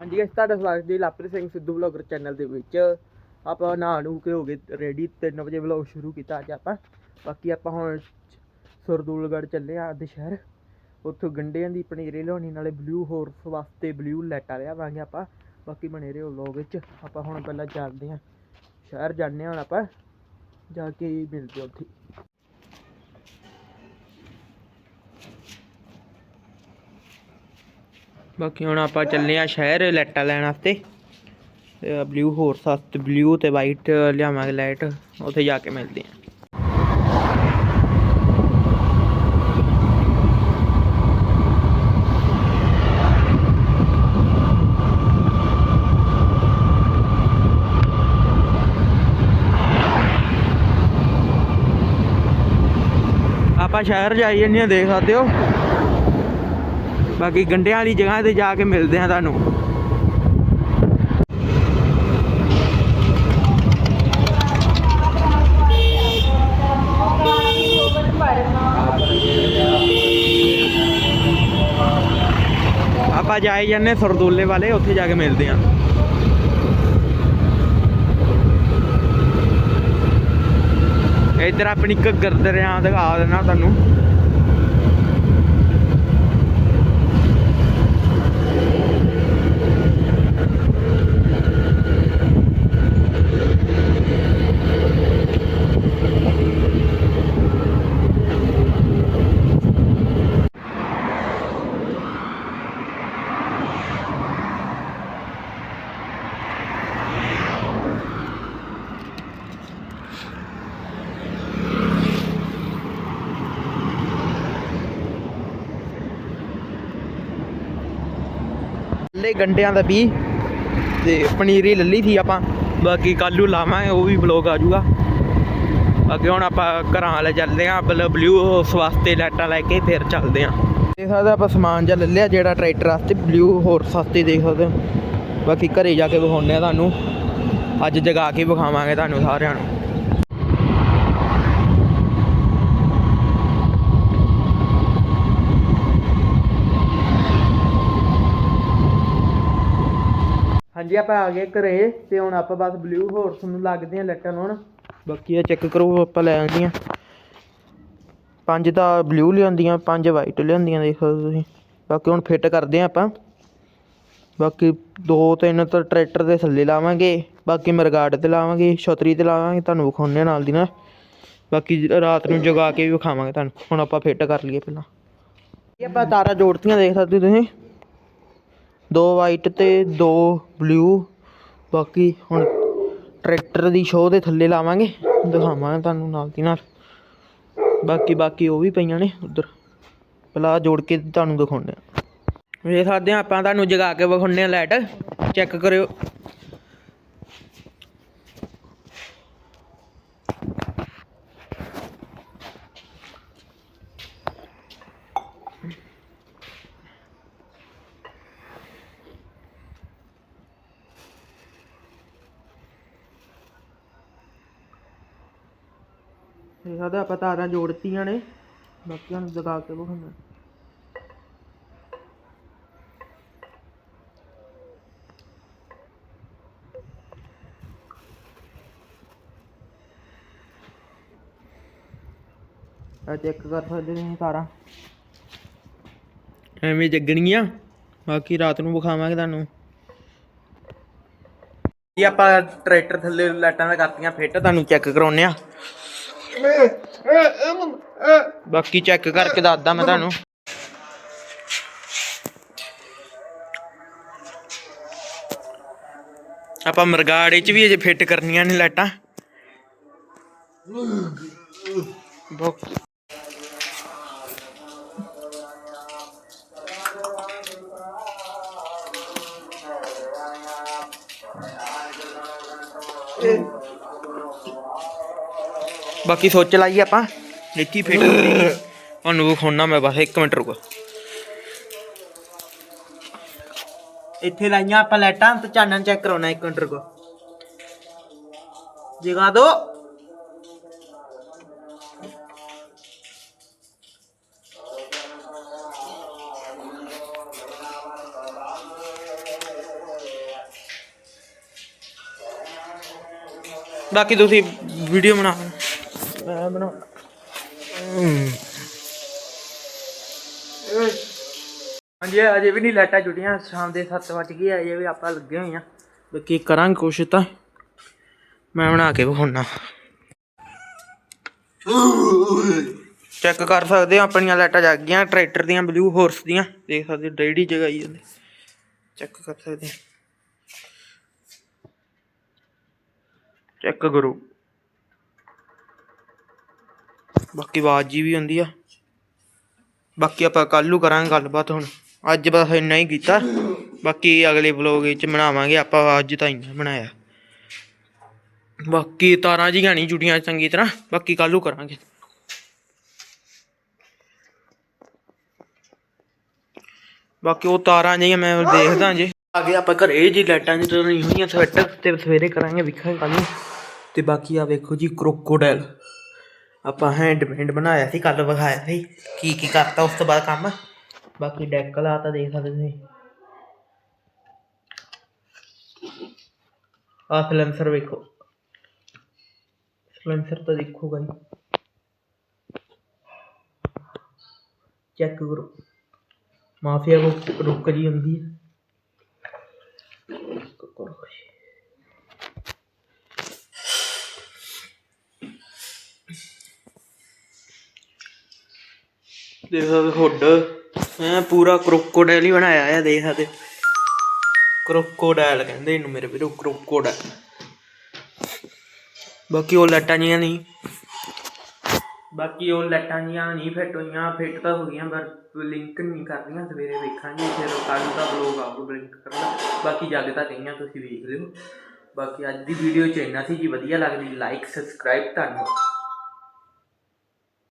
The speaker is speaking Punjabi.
ਹਾਂਜੀ ਇਸ ਤੁਹਾਡਾ ਸਵਾਗਤ ਜੀ ਲਾਪਰੀ ਸਿੰਘ ਸਿੱਧੂ ਵਲੌਗਰ ਚੈਨਲ ਦੇ ਵਿੱਚ। ਆਪਾਂ ਨਹਾ ਨੂੰ ਕੇ ਹੋ ਗਏ ਰੈਡੀ 3 ਵਜੇ ਵਲੌਗ ਸ਼ੁਰੂ ਕੀਤਾ ਅੱਜ ਆਪਾਂ। ਬਾਕੀ ਆਪਾਂ ਹੁਣ ਸਰਦੂਲਗੜ੍ਹ ਚੱਲੇ ਆ ਦੇ ਸ਼ਹਿਰ। ਉੱਥੋਂ ਗੰਡਿਆਂ ਦੀ ਪਨੀਰੀ ਲਿਆਉਣੀ, ਨਾਲੇ ਬਲੂ ਹੋਰਸ ਵਾਸਤੇ ਬਲੂ ਲੈਟਾ ਲਿਆਵਾਂਗੇ ਆਪਾਂ। ਬਾਕੀ ਬਣੇ ਰਹੋ ਵਲੌਗ ਵਿੱਚ। ਆਪਾਂ ਹੁਣ ਪਹਿਲਾਂ ਚੱਲਦੇ ਆ ਸ਼ਹਿਰ ਜਾਂਦੇ ਹਾਂ ਹੁਣ ਆਪਾਂ। ਜਾ ਕੇ ਮਿਲਦੇ ਹਾਂ ਉੱਥੇ। ਬਾਕੀ ਹੁਣ ਆਪਾਂ ਚੱਲੇ ਆ ਸ਼ਹਿਰ, ਲਾਈਟਾਂ ਲੈਣ ਵਾਸਤੇ। ਬਲੂ ਹਾਰਸ ਵਾਸਤੇ ਬਲੂ ਤੇ ਵਾਈਟ ਲਿਆਵਾਂਗੇ ਲਾਈਟ, ਉੱਥੇ ਜਾ ਕੇ ਮਿਲਦੇ ਆ ਆਪਾਂ ਸ਼ਹਿਰ ਜਾਈ ਜਾਂਦੇ ਆ ਦੇਖ ਸਕਦੇ ਹੋ। ਬਾਕੀ ਗੰਡਿਆਂ ਵਾਲੀ ਜਗ੍ਹਾ ਤੇ ਜਾ ਕੇ ਮਿਲਦੇ ਆ ਤੁਹਾਨੂੰ। ਆਪਾਂ ਜਾਈ ਜੰਨੇ ਸਰਦੂਲੇ ਵਾਲੇ, ਉੱਥੇ ਜਾ ਕੇ ਮਿਲਦੇ ਆ ਇੱਧਰ ਆਪਣੀ ਘੱਗਰ ਦਰਿਆ ਦਿਖਾ ਦੇਣਾ ਤੁਹਾਨੂੰ। ਲੈ ਗੰਡਿਆਂ ਦਾ ਵੀ ਤੇ ਪਨੀਰੀ ਲੱਲੀ ਸੀ ਆਪਾਂ। ਬਾਕੀ ਕੱਲੂ ਲਾਵਾਂਗੇ, ਉਹ ਵੀ ਵਲੌਗ ਆ ਜਾਊਗਾ। ਅੱਗੇ ਹੁਣ ਆਪਾਂ ਘਰਾਂ ਵਾਲੇ ਚੱਲਦੇ ਆਂ ਬਲ ਬਲੂ ਹਾਊਸ ਵਾਸਤੇ ਲਾਈਟਾਂ ਲੈ ਕੇ ਫਿਰ ਚੱਲਦੇ ਆਂ। ਦੇਖ ਸਕਦੇ ਆਪਾਂ ਸਮਾਨ ਜਿਹਾ ਲੈ ਲਿਆ, ਜਿਹੜਾ ਟਰੈਕਟਰ ਵਾਸਤੇ ਬਲੂ ਹਾਊਸ ਵਾਸਤੇ ਦੇਖ ਸਕਦੇ ਹੋ ਬਾਕੀ ਘਰੇ ਜਾ ਕੇ ਵਿਖਾਉਂਦੇ ਆ ਤੁਹਾਨੂੰ। ਅੱਜ ਜਗਾ ਕੇ ਵਿਖਾਵਾਂਗੇ ਤੁਹਾਨੂੰ ਸਾਰਿਆਂ ਨੂੰ। ਹਾਂਜੀ, ਆਪਾਂ ਆ ਗਏ ਘਰੇ ਤੇ ਹੁਣ ਆਪਾਂ ਬਸ ਬਲੂ ਹੋਰਸ ਨੂੰ ਲੱਗਦੇ ਆ ਲੱਟਾਂ ਹੁਣ। ਬਾਕੀ ਇਹ ਚੈੱਕ ਕਰੋ, ਆਪਾਂ ਲੈ ਆਂਦੀਆਂ ਪੰਜ ਤਾਂ ਬਲੂ ਲਿਆਂਦੀਆਂ ਪੰਜ ਵਾਈਟ ਲਿਆਂਦੀਆਂ ਦੇਖੋ ਤੁਸੀਂ। ਬਾਕੀ ਹੁਣ ਫਿੱਟ ਕਰਦੇ ਆ ਆਪਾਂ। ਬਾਕੀ ਦੋ ਤਿੰਨ ਤਾਂ ਟਰੈਕਟਰ ਦੇ ਥੱਲੇ ਲਾਵਾਂਗੇ, ਬਾਕੀ ਮਰਗਾੜ ਤੇ ਲਾਵਾਂਗੇ, ਛਤਰੀ ਤੇ ਲਾਵਾਂਗੇ, ਤੁਹਾਨੂੰ ਵਿਖਾਉਂਦੇ ਆ ਨਾਲ ਦੀ ਨਾਲ। ਬਾਕੀ ਰਾਤ ਨੂੰ ਜਗਾ ਕੇ ਵੀ ਵਿਖਾਵਾਂਗੇ ਤੁਹਾਨੂੰ। ਹੁਣ ਆਪਾਂ ਫਿੱਟ ਕਰ ਲਈਏ ਪਹਿਲਾਂ। ਇਹ ਆਪਾਂ ਤਾਰਾਂ ਜੋੜਤੀਆਂ, ਦੇਖ ਸਕਦੇ ਤੁਸੀਂ। ਦੋ ਵਾਈਟ ਤੇ ਦੋ ਬਲੂ ਬਾਕੀ ਹੁਣ ਟਰੈਕਟਰ ਦੀ ਸ਼ੋਅ ਦੇ ਥੱਲੇ ਲਾਵਾਂਗੇ। ਦਿਖਾਵਾਂਗੇ ਤੁਹਾਨੂੰ ਨਾਲ ਦੀ ਨਾਲ। ਬਾਕੀ ਬਾਕੀ ਉਹ ਵੀ ਪਈਆਂ ਨੇ ਉਧਰ। ਪਹਿਲਾਂ ਜੋੜ ਕੇ ਤੁਹਾਨੂੰ ਦਿਖਾਉਂਦੇ ਆ ਵੇਖ ਸਕਦੇ ਆ ਆਪਾਂ ਤੁਹਾਨੂੰ ਜਗਾ ਕੇ ਵਿਖਾਉਂਦੇ ਆ ਲਾਈਟ ਚੈੱਕ ਕਰਿਓ। ਇਹ ਸਾਡਾ ਆਪਾਂ ਤਾਰਾਂ ਜੋੜਤੀਆਂ ਨੇ। ਬਾਕੀ ਹੁਣ ਜਗਾ ਕੇ ਵਿਖਾਉਣਾ ਆ ਚੈੱਕ ਕਰ ਸਕਦੇ ਨੇ ਤਾਰਾਂ। ਐਵੇਂ ਜੱਗਣਗੀਆਂ ਬਾਕੀ ਰਾਤ ਨੂੰ ਵਿਖਾਵਾਂਗੇ ਤੁਹਾਨੂੰ। ਇਹ ਆਪਾਂ ਟਰੈਕਟਰ ਥੱਲੇ ਲਾਈਟਾਂ ਦਾ ਕਰਤੀਆਂ ਫਿੱਟ ਤੁਹਾਨੂੰ ਚੈੱਕ ਕਰਾਉਨੇ ਆ ਬਾਕੀ ਚੈੱਕ ਕਰਕੇ ਦੱਸਦਾ ਮੈਂ ਤੁਹਾਨੂੰ। ਆਪਾਂ ਮਰਗਾੜੇ ਚ ਵੀ ਅਜੇ ਫਿੱਟ ਕਰਨੀਆਂ ਨੇ ਲਾਈਟਾਂ। ਬਹੁਤ ਬਾਕੀ ਸੋਚ ਲਾਈ ਆਪਾਂ। ਇੱਕੀ ਫਿੱਟ ਤੁਹਾਨੂੰ ਵਿਖਾਉਣਾ ਮੈਂ ਬਸ 1 ਮਿੰਟ ਰੁਕੋ। ਇੱਥੇ ਲਾਈਆਂ ਆਪਾਂ ਲਾਈਟਾਂ ਤੇ ਚਾਨਣ ਚੈੱਕ ਕਰਾਉਣਾ 1 ਮਿੰਟ ਰੁਕੋ। ਜਗਾ ਦੋ। ਬਾਕੀ ਤੁਸੀਂ ਵੀਡੀਓ ਬਣਾਓ ਮੈਂ ਬਣਾ ਹਾਂਜੀ ਅਜੇ ਵੀ ਨਹੀਂ ਲਾਈਟਾਂ ਜੁੜੀਆਂ ਸ਼ਾਮ ਦੇ 7 ਵਜ ਗਏ ਆ, ਅਜੇ ਵੀ ਆਪਾਂ ਲੱਗੇ ਹੋਏ ਆ। ਬਾਕੀ ਕਰਾਂਗੇ ਕੋਸ਼ਿਸ਼ ਤਾਂ। ਮੈਂ ਬਣਾ ਕੇ ਵਿਖਾਉਣਾ। ਚੈੱਕ ਕਰ ਸਕਦੇ ਆ ਆਪਣੀਆਂ ਲਾਈਟਾਂ ਜਗ ਗਈਆਂ ਟਰੈਕਟਰ ਦੀਆਂ ਬਲੂ ਹਾਰਸ ਦੀਆਂ। ਦੇਖ ਸਕਦੇ ਡੈਡੀ ਜਗਾਈ ਜਾਂਦੇ। ਚੈੱਕ ਕਰ ਸਕਦੇ ਆ। ਚੈੱਕ ਕਰੋ। ਬਾਕੀ ਆਵਾਜ਼ ਜੀ ਵੀ ਹੁੰਦੀ ਆ। ਬਾਕੀ ਆਪਾਂ ਕੱਲ ਨੂੰ ਕਰਾਂਗੇ ਗੱਲਬਾਤ ਹੁਣ। ਅੱਜ ਬਸ ਇੰਨਾ ਹੀ ਕੀਤਾ। ਬਾਕੀ ਅਗਲੇ ਵਲੋਗ ਵਿੱਚ ਬਣਾਵਾਂਗੇ। ਆਪਾਂ ਅੱਜ ਤਾਂ ਇੰਨਾ ਬਣਾਇਆ। ਬਾਕੀ ਤਾਰਾਂ ਜੀਆਂ ਨਹੀਂ ਜੁੜੀਆਂ ਚੰਗੀ ਤਰ੍ਹਾਂ। ਬਾਕੀ ਕੱਲ ਨੂੰ ਕਰਾਂਗੇ। ਬਾਕੀ ਉਹ ਤਾਰਾਂ ਜਿਹੀਆਂ ਮੈਂ ਦੇਖਦਾ ਜੇ। ਆ ਗਏ ਆਪਾਂ ਘਰੇ ਜੀ ਲਾਈਟਾਂ ਜੀ ਹੋਈਆਂ ਸਵੈਟਰ, ਤੇ ਸਵੇਰੇ ਕਰਾਂਗੇ ਵਿਖਾਂਗੇ ਕੱਲ ਨੂੰ। ਤੇ ਬਾਕੀ ਆ ਵੇਖੋ ਜੀ ਕ੍ਰੋਕੋਡਾਈਲ ਆਪਾਂ ਹੈਂਡਮੇਡ ਬਣਾਇਆ ਸੀ ਕੱਲ ਵਿਖਾਇਆ ਸੀ। ਕੀ ਕੀ ਕਰਤਾ ਉਸ ਤੋਂ ਬਾਅਦ ਕੰਮ? ਬਾਕੀ ਡੈਕ ਲਾਤਾ ਦੇਖ ਸਕਦੇ ਤੁਸੀਂ। ਆ ਸਲੈਂਸਰ ਵੇਖੋ। ਸਲੈਂਸਰ ਤਾਂ ਦੇਖੋਗਾ ਜੀ ਚੈੱਕ ਕਰੋ। ਮਾਫੀਆ ਕੋ ਰੁਕ ਜੀ ਹੁੰਦੀ ਹੈ। ਦੇਖ ਸਕਦੇ ਹੁੱਡ। ਹੈ, ਪੂਰਾ ਕ੍ਰੋਕੋਡਾਈਲ ਹੀ ਬਣਾਇਆ ਹੈ ਦੇਖ ਸਕਦੇ। ਕ੍ਰੋਕੋਡਾਈਲ ਕਹਿੰਦੇ ਇਹਨੂੰ ਮੇਰੇ ਵੀਰੋ ਕ੍ਰੋਕੋਡਾਈਲ ਬਾਕੀ ਉਹ ਲੱਟਾਂ ਜੀਆਂ ਨਹੀਂ। ਬਾਕੀ ਉਹ ਲੱਟਾਂ ਜੀਆਂ ਨਹੀਂ ਫਿੱਟ ਹੋਈਆਂ ਫਿੱਟ ਤਾਂ ਹੋ ਗਈਆਂ, ਪਰ ਲਿੰਕ ਨਹੀਂ ਕਰਦੀਆਂ ਸਵੇਰੇ ਵੇਖਾਂਗੇ, ਫਿਰ ਕੱਲ ਦਾ ਬਲੌਗ ਆਊਗਾ ਬਲਿੰਕ ਕਰਨਾ ਬਾਕੀ ਜੱਗ ਤਾਂ ਗਈਆਂ ਤੁਸੀਂ ਵੇਖ ਲਿਓ। ਬਾਕੀ ਅੱਜ ਦੀ ਵੀਡੀਓ ਚ ਇੰਨਾ ਸੀ ਜੀ, ਵਧੀਆ ਲੱਗਦੀ ਲਾਈਕ ਸਬਸਕ੍ਰਾਈਬ ਧੰਨਵਾਦ।